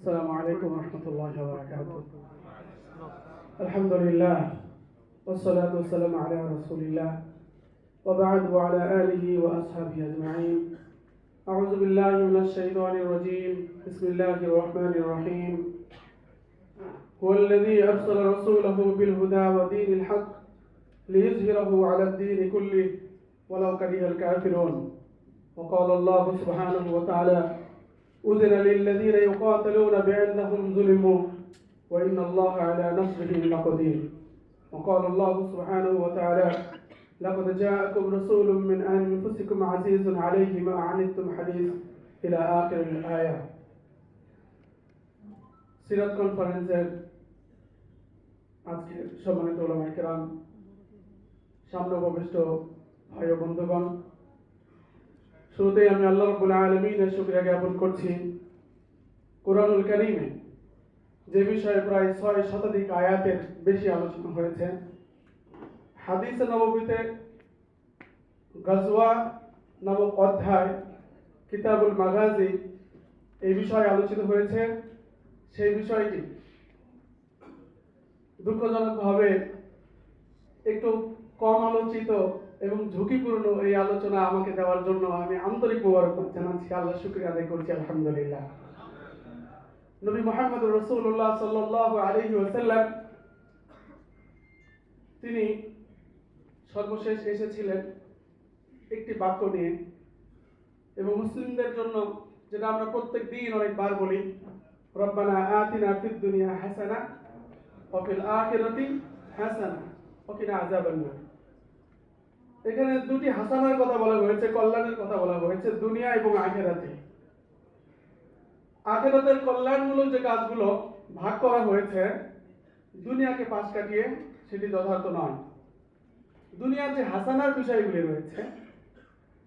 السلام عليكم ورحمة الله وبركاته. الحمد لله والصلاة والسلام على رسول الله وبعد وعلى آله وأصحابه أجمعين. أعوذ بالله من الشيطان الرجيم. بسم الله الرحمن الرحيم. هو الذي أرسل رسوله بالهدى ودين الحق ليظهره على الدين كله. ولو كره الكافرون. وقال الله سبحانه وتعالى أذن للذين يقاتلون بأنهم ظلموا وإن الله على نصرهم لقدير وقال الله سبحانه وتعالى لقد جاءكم رسول من أنفسكم عزيز عليه ما عنتم حديث إلى آخر الآية সিরাত কনফারেন্সের আজকে সম্মানিত ওলামাই কেরাম সামনে উপবিষ্ট ভাই ও বন্ধুগণ শুরুতেই আমি আল্লাহ রব্বুল আলমিনের শুক্রিয়া জ্ঞাপন করছি কোরআনুল করিমে, যে বিষয়ে প্রায় ছয় শতাধিক আয়াতের বেশি আলোচনা হয়েছে। হাদিসে নববীতে গজওয়া নামক অধ্যায়, কিতাবুল মাগাজি এই বিষয়ে আলোচিত হয়েছে। সেই বিষয়টি দুঃখজনকভাবে একটু কম আলোচিত এবং ঝুঁকিপূর্ণ এই আলোচনা আমাকে দেওয়ার জন্য আমি আন্তরিক মোবারকবাদ জানাচ্ছি। আল্লাহ শুক্রিয়া আদায় করছি, আলহামদুলিল্লাহ। নবী মোহাম্মদ রসুল্লাহ সাল্লাহ আলহি ওসাল্লাম তিনি সর্বশেষ এসেছিলেন একটি বাক্য নিয়ে। এবং মুসলিমদের জন্য যেটা আমরা প্রত্যেক দিন অনেকবার বলি, রব্বানা আতিনা ফিদ দুনিয়া হাসানা অফিল আখিরাতি হাসানা ওকিনা আযাবান নার। এখানে দুটি হাসানার কথা বলা হয়েছে, কল্যাণের কথা বলা হয়েছে, দুনিয়া এবং আখেরাতে। আখেরাতের কল্যাণমূলক যে কাজগুলো ভাগ করা হয়েছে, দুনিয়াকে পাশ কাটিয়ে সেটি যথার্থ নয়। দুনিয়ার যে হাসানার বিষয়গুলি রয়েছে,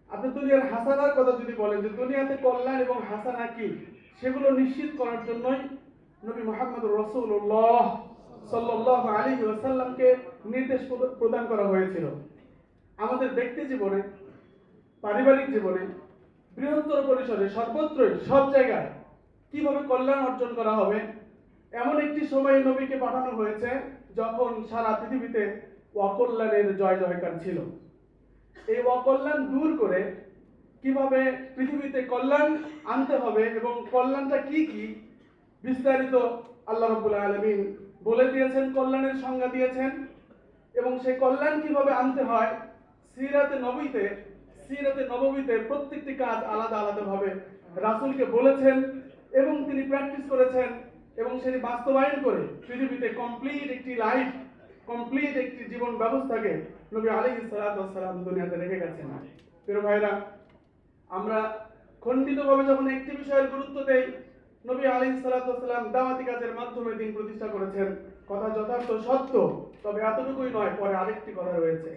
আপনি দুনিয়ার হাসানার কথা যদি বলেন যে দুনিয়াতে কল্যাণ এবং হাসানা কি, সেগুলো নিশ্চিত করার জন্যই নবী মোহাম্মদ রসুল্লাহ সাল্লাহ আলী ওয়াসাল্লামকে নির্দেশ প্রদ- প্রদান করা হয়েছিল। আমাদের ব্যক্তি জীবনে, পারিবারিক জীবনে, বৃহত্তর পরিসরে সর্বত্রই, সব জায়গায় কীভাবে কল্যাণ অর্জন করা হবে, এমন একটি সময় নবীকে পাঠানো হয়েছে যখন সারা পৃথিবীতে অকল্যাণের জয় জয়কার ছিল। এই অকল্যাণ দূর করে কীভাবে পৃথিবীতে কল্যাণ আনতে হবে এবং কল্যাণটা কি কি, বিস্তারিত আল্লাহ রবুল্লা আলমিন বলে দিয়েছেন, কল্যাণের সংজ্ঞা দিয়েছেন এবং সেই কল্যাণ কীভাবে আনতে হয় সিরাতে নবীতে, সিরাতে নবমীতে প্রত্যেকটি কাজ আলাদা আলাদা ভাবে রাসূলকে বলেছেন এবং তিনি প্র্যাকটিস করেছেন এবং সেটি বাস্তবায়ন করে পৃথিবীতে কমপ্লিট একটি লাইফ কমপ্লিট একটি জীবন ব্যবস্থাকে নবী ওয়াস সালাম দুনিয়াতে রেখে গেছেন। প্রিয় ভাইরা আমরা খণ্ডিতভাবে যখন একটি বিষয়ের গুরুত্ব দেই, নবী ওয়াস সালাম দাওয়াতি কাজের মাধ্যমে দিন প্রতিষ্ঠা করেছেন। কথা যথার্থ সত্য, তবে এতটুকুই নয়, পরে আরেকটি কথা রয়েছে।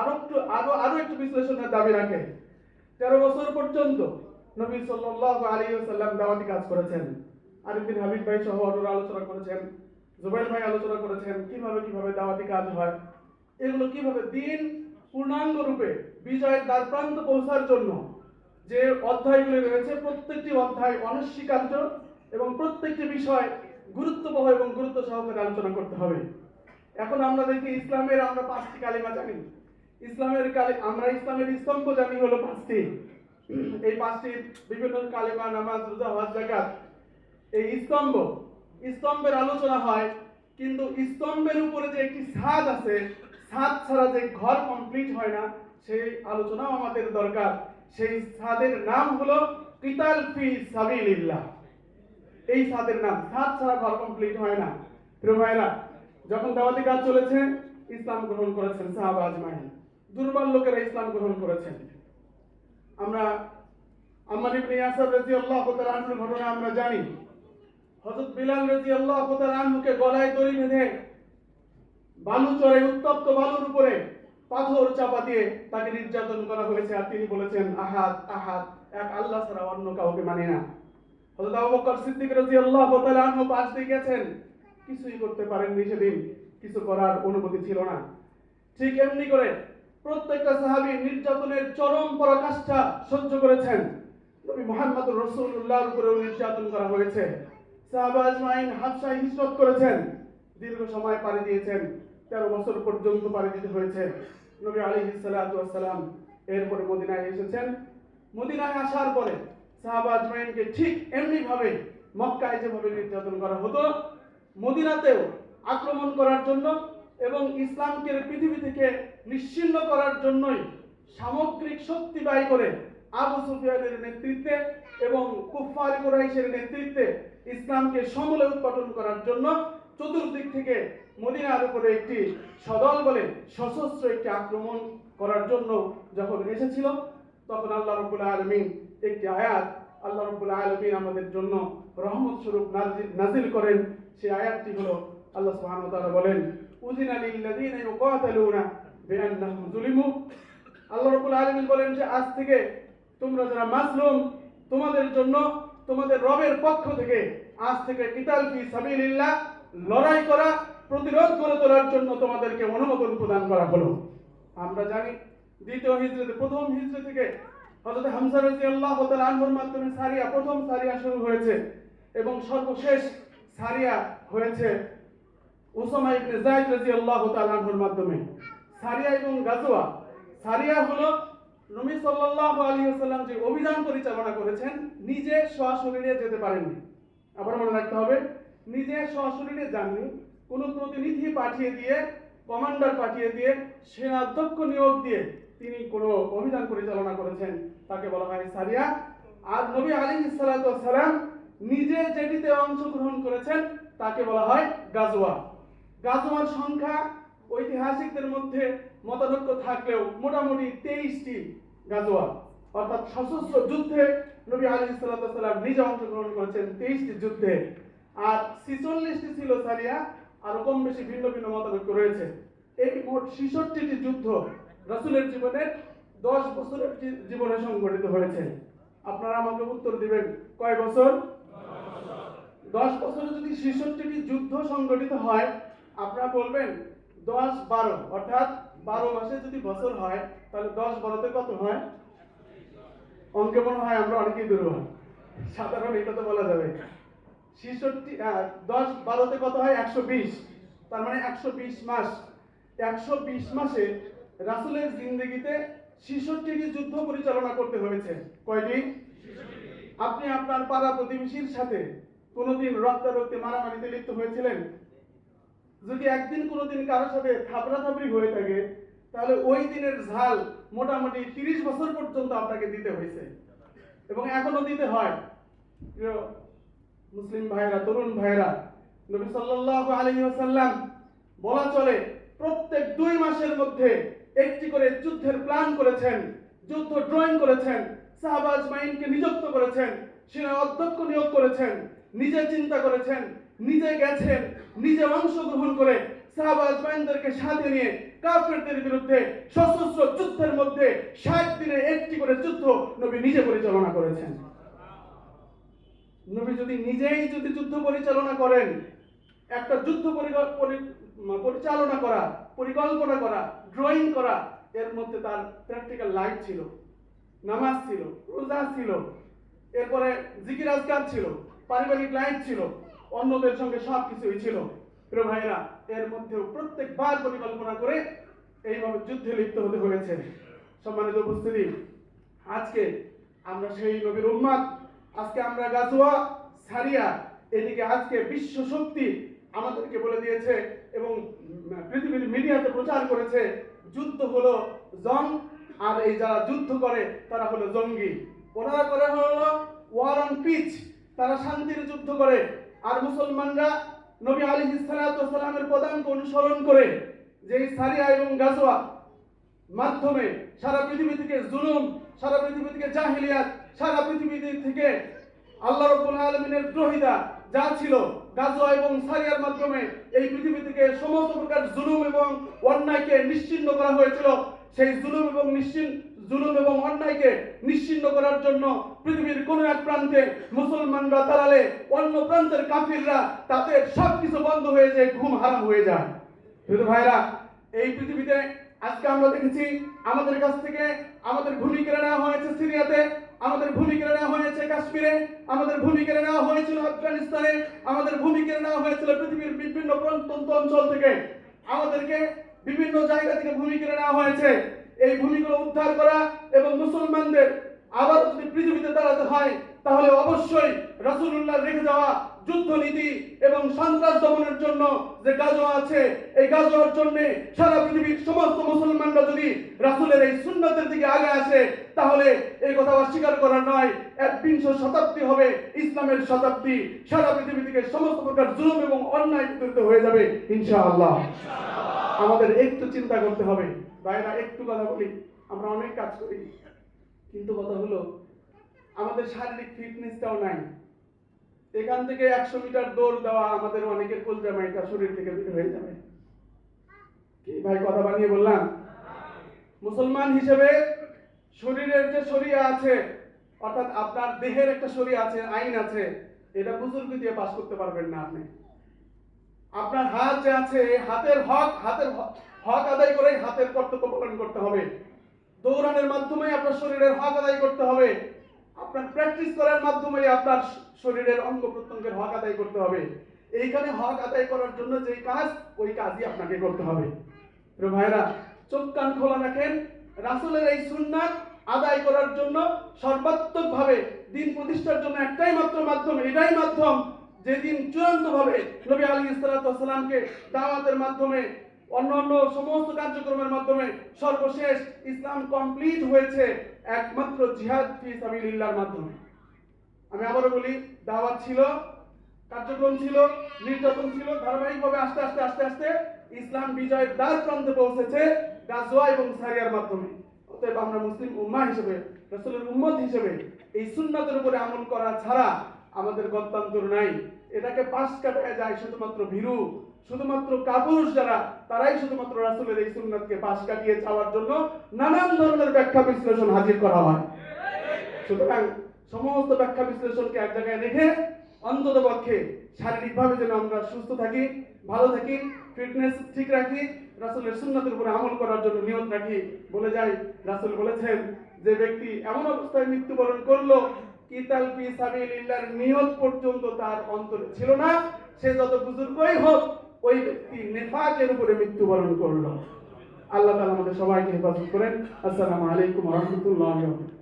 আরও একটু, আরও আরও একটু বিশ্লেষণের দাবি রাখে। তেরো বছর পর্যন্ত নবী সাল্লাল্লাহু আলাইহি ওয়াসাল্লাম দাওয়াতি কাজ করেছেন। আরিফ বিন হাবিব ভাই সহ অন্যরা আলোচনা করেছেন, জুবাইর ভাই আলোচনা করেছেন, কীভাবে কীভাবে দাওয়াতি কাজ হয়। এগুলো কীভাবে দিন পূর্ণাঙ্গ রূপে বিজয়ের দ্বার প্রান্ত পৌঁছার জন্য যে অধ্যায়গুলি রয়েছে, প্রত্যেকটি অধ্যায় অনস্বীকার্য এবং প্রত্যেকটি বিষয় গুরুত্ববহ এবং গুরুত্ব সহকারে আলোচনা করতে হবে। এখন আমরা দেখি ইসলামের আমরা পাঁচটি কালিমা জানি। ইসলামের কালে আমরা ইসলামের স্তম্ভ জানি হলো পাঁচটি। এই পাঁচটি বিভিন্ন কালিমা, নামাজ, রোজা, হজ জাকাত এই স্তম্ভ, স্তম্ভের আলোচনা হয়, কিন্তু স্তম্ভের উপরে যে একটি ছাদ আছে, ছাদ ছাড়া যে ঘর কমপ্লিট হয় না, সেই আলোচনাও আমাদের দরকার। সেই ছাদের নাম হলো কিতাল ফি সাবিলিল্লাহ। এই ছাদের নাম, ছাদ ছাড়া ঘর কমপ্লিট হয় না। প্রিয় ভাইরা যখন দাওয়াতি কাজ চলেছে, ইসলাম গ্রহণ করেছেন সাহাবা আজমাইন। দুর্বল লোকেরা ইসলাম গ্রহণ করেছেন। আমরা আম্মার ইবনে ইয়াসার রাদিয়াল্লাহু তাআলা ঘটনা আমরা জানি। হযরত বিলাল রাদিয়াল্লাহু তাআলা আনহুকে গলায় দড়ি বেঁধে বালু চড়ে উত্তপ্ত বালুর উপরে পাথর চাপা দিয়ে তাকে নির্যাতন করা হয়েছে আর তিনি বলেছেন, আহাদ আহাদ, এক আল্লাহ ছাড়া অন্য কাউকে মানে না। হযরত আবু বকর সিদ্দিক রাদিয়াল্লাহু তাআলা আনহু পাশ দিয়ে গেছেন। কিছুই করতে পারেননি সেদিন, কিছু করার অনুমতি ছিল না। ঠিক এমনি করে প্রত্যেকটা সাহাবী নির্যাতনের চরম পরাকাষ্ঠা সহ্য করেছেন। নবী মোহাম্মদ রসুল্লাহর উপরেও নির্যাতন করা হয়েছে। সাহাবা আজমাইন হাবশায় হিজরত করেছেন। দীর্ঘ সময় পাড়ি দিয়েছেন। তেরো বছর পর্যন্ত পাড়ি দিতে হয়েছে। নবী ওয়াস সালাম এরপরে মদিনায় এসেছেন। মদিনায় আসার পরে সাহাবা আজমাইনকে ঠিক এমনি ভাবে মক্কায় যেভাবে নির্যাতন করা হতো, মদিনাতেও আক্রমণ করার জন্য এবং ইসলামকে পৃথিবী থেকে নিশ্চিন্ন করার জন্যই সামগ্রিক শক্তি ব্যয় করে আবু সুফিয়ানের নেতৃত্বে এবং কুফার কুরাইশের নেতৃত্বে ইসলামকে সমূলে উৎপাদন করার জন্য চতুর্দিক থেকে মদিনার উপরে একটি সদল বলে সশস্ত্র একটি আক্রমণ করার জন্য যখন এসেছিল, তখন আল্লাহ রব্বুল আলমিন একটি আয়াত আল্লাহ রব্বুল আলমিন আমাদের জন্য রহমত স্বরূপ নাজিল- করেন। সেই আয়াতটি হলো আল্লাহ তাআলা বলেন উযিনা লিল্লাযীনা ইউকাতালুনা বিআন্নাহুম যুলিমু। আল্লাহ রাব্বুল আলামিন বলেন যে, আজ থেকে তোমরা যারা মাজলুম, তোমাদের জন্য তোমাদের রবের পক্ষ থেকে আজ থেকে কিতাল ফি সাবিলিল্লাহ লড়াই করা, প্রতিরোধ করে তোলার জন্য তোমাদেরকে অনুমোদন প্রদান করা হলো। আমরা জানি দ্বিতীয় হিজরতে, প্রথম হিজরত থেকে হযরত হামজা রাদিয়াল্লাহু তাআলা আনহুর মাধ্যমে সারিয়া, প্রথম সারিয়া শুরু হয়েছে এবং সর্বশেষ সারিয়া হয়েছে উসামা ইবনে যায়েদ রাদিয়াল্লাহু তাআলা আনহুর মাধ্যমে। সারিয়া এবং গাজওয়া। সারিয়া হলো নবী সাল্লাল্লাহু আলাইহি ওয়াসাল্লাম যে অভিযান পরিচালনা করেছেন, নিজে সশরীরে যেতে পারেননি। আবার মনে রাখতে হবে, নিজে সশরীরে যাননি, কোনো প্রতিনিধি পাঠিয়ে দিয়ে, কমান্ডার পাঠিয়ে দিয়ে সেনাধ্যক্ষ নিয়োগ দিয়ে তিনি কোনো অভিযান পরিচালনা করেছেন। তাকে বলা হয় সারিয়া। আর নবী ওয়াস সালাম নিজে যেটিতে অংশগ্রহণ করেছেন, তাকে বলা হয় গাজওয়া। গাজওয়ার সংখ্যা ঐতিহাসিকদের মধ্যে মতানৈক্য থাকলেও মোটামুটি তেইশটি গাজওয়া অর্থাৎ সশস্ত্র যুদ্ধে নবী আলী সাল্লাম নিজে অংশগ্রহণ করেছেন তেইশটি যুদ্ধে। আর ছিচল্লিশটি ছিল সারিয়া, আর কম বেশি ভিন্ন ভিন্ন মতানৈক্য রয়েছে। এই মোট ছিষট্টিটি যুদ্ধ রাসূলের জীবনে দশ বছরের জীবনে সংঘটিত হয়েছে। আপনারা আমাকে উত্তর দিবেন, কয় বছর? দশ বছরে। যদি ছেষট্টিটি যুদ্ধ সংগঠিত হয় আপনারা বলবেন দশ বারো, অর্থাৎ বারো মাসে যদি বছর হয়, তাহলে দশ বারোতে কত হয়? অঙ্কে মনে হয় আমরা অনেকেই দুর্বল সাধারণ এটা তো বলা যাবে। ছেষট্টি দশ বারোতে কত হয়? একশো বিশ। তার মানে একশো বিশ মাস। একশো বিশ মাসে রাসুলের জিন্দগিতে ছেষট্টিটি যুদ্ধ পরিচালনা করতে হয়েছে। কয়টি? আপনি আপনার পাড়া প্রতিবেশীর সাথে কোনোদিন রক্তারক্তে, মারামারিতে লিপ্ত হয়েছিলেন? যদি একদিন কোনোদিন কারোর সাথে থাপড়াথাপড়ি হয়ে থাকে, তাহলে ওই দিনের ঝাল মোটামুটি তিরিশ বছর পর্যন্ত আপনাকে দিতে হয়েছে। এবং এখনও দিতে হয়। মুসলিম ভাইরা তরুণ ভাইরা নবী সাল্লাল্লাহু আলাইহি ওয়াসাল্লাম বলা চলে, প্রত্যেক দুই মাসের মধ্যে একটি করে যুদ্ধের প্ল্যান করেছেন, যুদ্ধ ড্রয়িং করেছেন শাহবাজ মাইনকে নিযুক্ত করেছেন সেনা অধ্যক্ষ নিয়োগ করেছেন, নিজে চিন্তা করেছেন নিজে গেছেন, নিজে অংশগ্রহণ করে সাহাবা আজমাইনদেরকে সাথে নিয়ে কাফেরদের বিরুদ্ধে সশস্ত্র যুদ্ধের মধ্যে ষাট দিনে একটি করে যুদ্ধ নবী নিজে পরিচালনা করেছেন। নবী যদি নিজেই যদি যুদ্ধ পরিচালনা করেন, একটা যুদ্ধ পরি- পরিচালনা করা, পরিকল্পনা করা ড্রয়িং করা, এর মধ্যে তার প্র্যাকটিক্যাল লাইফ ছিল, নামাজ ছিল, রোজা ছিল, এরপরে জিকির আজকার ছিল, পারিবারিক লাইফ ছিল অন্যদের সঙ্গে সব কিছুই ছিল। প্রিয় ভাইরা এর মধ্যেও প্রত্যেকবার পরিকল্পনা করে এইভাবে যুদ্ধে লিপ্ত হতে হয়েছে। সম্মানিত উপস্থিতি, আজকে আমরা সেই নবীর উম্মাদ আজকে আমরা গাজোয়া সারিয়া, এদিকে আজকে বিশ্ব শক্তি আমাদেরকে বলে দিয়েছে এবং পৃথিবীর মিডিয়াতে প্রচার করেছে, যুদ্ধ হলো জং, আর এই যারা যুদ্ধ করে, তারা হলো জঙ্গি। ওনারা করে হলো ওয়ার অন পিচ তারা শান্তির যুদ্ধ করে। আর মুসলমানরা নবী আলী সালামের পদাঙ্ক অনুসরণ করে যে সারিয়া এবং গাজোয়া মাধ্যমে সারা পৃথিবী থেকে জুলুম, সারা পৃথিবী থেকে জাহিলিয়াত, সারা পৃথিবী থেকে আল্লাহ রাব্বুল আলামিনের দ্রোহিতা যা ছিল গাজোয়া এবং সারিয়ার মাধ্যমে এই পৃথিবী থেকে সমস্ত প্রকার জুলুম এবং অন্যায়কে নিশ্চিন্ন করা হয়েছিল। সেই জুলুম এবং নিশ্চিন, জুলুম এবং অন্যায়কে নিশ্চিন্ন করার জন্য পৃথিবীর কোন এক প্রান্তে মুসলমানরা দাঁড়ালে অন্য প্রান্তের কাফিররা তাদের সবকিছু বন্ধ হয়ে যায়, ঘুম হারাম হয়ে যায়। প্রিয় ভাইরা, এই পৃথিবীতে আজকে আমরা দেখেছি, আমাদের কাছ থেকে আমাদের ভূমি কেড়ে নেওয়া হয়েছে সিরিয়াতে, আমাদের ভূমি কেড়ে নেওয়া হয়েছে কাশ্মীরে, আমাদের ভূমি কেড়ে নেওয়া হয়েছিল আফগানিস্তানে, আমাদের ভূমি কেড়ে নেওয়া হয়েছিল পৃথিবীর বিভিন্ন প্রত্যন্ত অঞ্চল থেকে। আমাদেরকে বিভিন্ন জায়গা থেকে ভূমি কেড়ে নেওয়া হয়েছে। এই ভূমিগুলো উদ্ধার করা এবং মুসলমানদের আবার যদি পৃথিবীতে দাঁড়াতে হয়, তাহলে অবশ্যই রাসূলুল্লাহ রেখে যাওয়া যুদ্ধ নীতি এবং সন্ত্রাস দমনের জন্য যে গাজোয়া আছে, এই গাজোয়ার জন্য সারা পৃথিবীর সমস্ত মুসলমানরা যদি রাসূলের এই সুন্নতের দিকে আগে আসে, তাহলে এই কথা অস্বীকার করা নয়। এক একবিংশ শতাব্দী হবে ইসলামের শতাব্দী। সারা পৃথিবী থেকে সমস্ত প্রকার জুলুম এবং অন্যায় বিতরিত হয়ে যাবে, ইনশাআল্লাহ। আমাদের একটু চিন্তা করতে হবে। ভাইরা, একটু কথা বলি। আমরা অনেক কাজ করি। কিন্তু কথা হলো, আমাদের শারীরিক ফিটনেসটাও নাই। এখান থেকে একশো মিটার দৌড় দেওয়া আমাদের অনেকের কলজামাইটা শরীর থেকে বের হয়ে যাবে। কি ভাই, কথা বানিয়ে বললাম? মুসলমান হিসেবে শরীরের যে শরিয়া আছে, অর্থাৎ আপনার দেহের একটা শরিয়া আছে, আইন আছে, এটা বুজুর্গ দিয়ে পাস করতে পারবেন না আপনি। আপনার হাত যে আছে, হাতের হক হাতের হক আদায় করে হাতের কর্তব্য পালন করতে হবে। দৌড়ানোর মাধ্যমে আপনার শরীরের হক আদায় করতে হবে। আপনার প্র্যাকটিস করার মাধ্যমে আপনার শরীরের অঙ্গ প্রত্যঙ্গের হক আদায় করতে হবে। এইখানে হক আদায় করার জন্য যে কাজ, ওই কাজই আপনাকে করতে হবে। ভাইরা চোখ কান খোলা রাখেন। রাসুলের এই সুন্নাত আদায় করার জন্য সর্বাত্মকভাবে দিন প্রতিষ্ঠার জন্য একটাই মাত্র মাধ্যম, এটাই মাধ্যম যেদিন চূড়ান্তভাবে নবী আলী ইসলাতামকে দাওয়াতের মাধ্যমে অন্যান্য সমস্ত কার্যক্রমের মাধ্যমে সর্বশেষ ইসলাম কমপ্লিট হয়েছে একমাত্র জিহাদ ফি সাবিলিল্লাহর মাধ্যমে। আমি আবারও বলি, দাওয়াত ছিল, কার্যক্রম ছিল, নির্যাতন ছিল, ধারাবাহিকভাবে আস্তে আস্তে আস্তে আস্তে ইসলাম বিজয়ের দ্বার প্রান্তে পৌঁছেছে গাজওয়া এবং সারিয়ার মাধ্যমে। অতএব আমরা মুসলিম উম্মা হিসেবে, রাসূলের উম্মত হিসেবে এই সুন্নাতের উপরে আমল করা ছাড়া আমাদের গত্যান্তর নাই। এটাকে পাশ কাটায় যায় শুধুমাত্র ভীরু, শুধুমাত্র কাপুরুষ যারা, তারাই শুধুমাত্র রাসূলের এই সুন্নাতকে পাশ কাটিয়ে যাওয়ার জন্য নানান ধরনের ব্যাখ্যা বিশ্লেষণ হাজির করা হয়। সুতরাং সমস্ত ব্যাখ্যা বিশ্লেষণকে এক জায়গায় রেখে অন্তত পক্ষে শারীরিকভাবে যেন আমরা সুস্থ থাকি, ভালো থাকি, ফিটনেস ঠিক রাখি, রাসুলের সুন্নাতের উপরে আমল করার জন্য নিয়ত রাখি বলে যাই, রাসুল বলেছেন, যে ব্যক্তি এমন অবস্থায় মৃত্যুবরণ করল কিতাল ফি সাবিলিল্লাহর নিয়ত পর্যন্ত তার অন্তরে ছিল না। সে যত বুজুর্গই হোক, ওই ব্যক্তি নেফাকের উপরে মৃত্যুবরণ করল। আল্লাহ তাআলা আমাদের সবাইকে হেফাজত করেন। আসসালামু আলাইকুম ওয়া রাহমাতুল্লাহি ওয়া বারাকাতুহু।